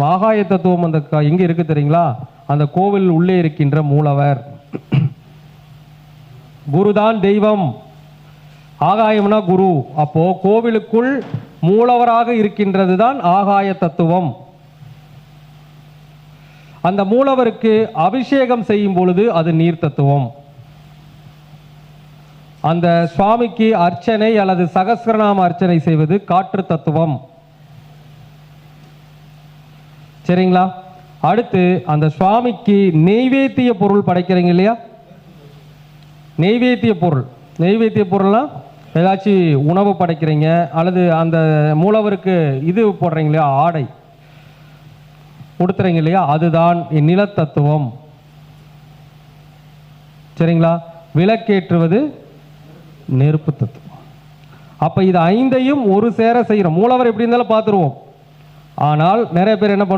ஆகாய தத்துவம் அந்த க- எங்க இருக்கு தெரியுங்களா? அந்த கோவில் உள்ளே இருக்கின்ற மூலவர். குருதான் தெய்வம். ஆகாயம்னா குரு. அப்போ கோவிலுக்குள் மூலவராக இருக்கின்றது தான் ஆகாய தத்துவம். அந்த மூலவருக்கு அபிஷேகம் செய்யும் பொழுது அது நீர் தத்துவம். அந்த சுவாமிக்கு அர்ச்சனை அல்லது சகசிரநாம அர்ச்சனை செய்வது காற்று தத்துவம். சரிங்களா? அடுத்து அந்த சுவாமிக்கு நெய்வேத்திய பொருள் படைக்கிறீங்க இல்லையா? நெய்வேத்திய பொருள். நெய்வேத்திய பொருள்னா ஏதாச்சும் உணவு படைக்கிறீங்க அல்லது அந்த மூலவருக்கு இது போடுறீங்க இல்லையா? ஆடை. கொடுத்துறீங்க இல்லையா? அதுதான் நிலத்தத்துவம். சரிங்களா? விளக்கேற்றுவது நெருப்பு தத்துவம். அப்போ இது ஐந்தையும் ஒரு சேர செய்கிறோம் மூலவர் எப்படி இருந்தாலும் பார்த்துருவோம். ஆனால் நிறைய பேர் என்ன பண்ணுவோம்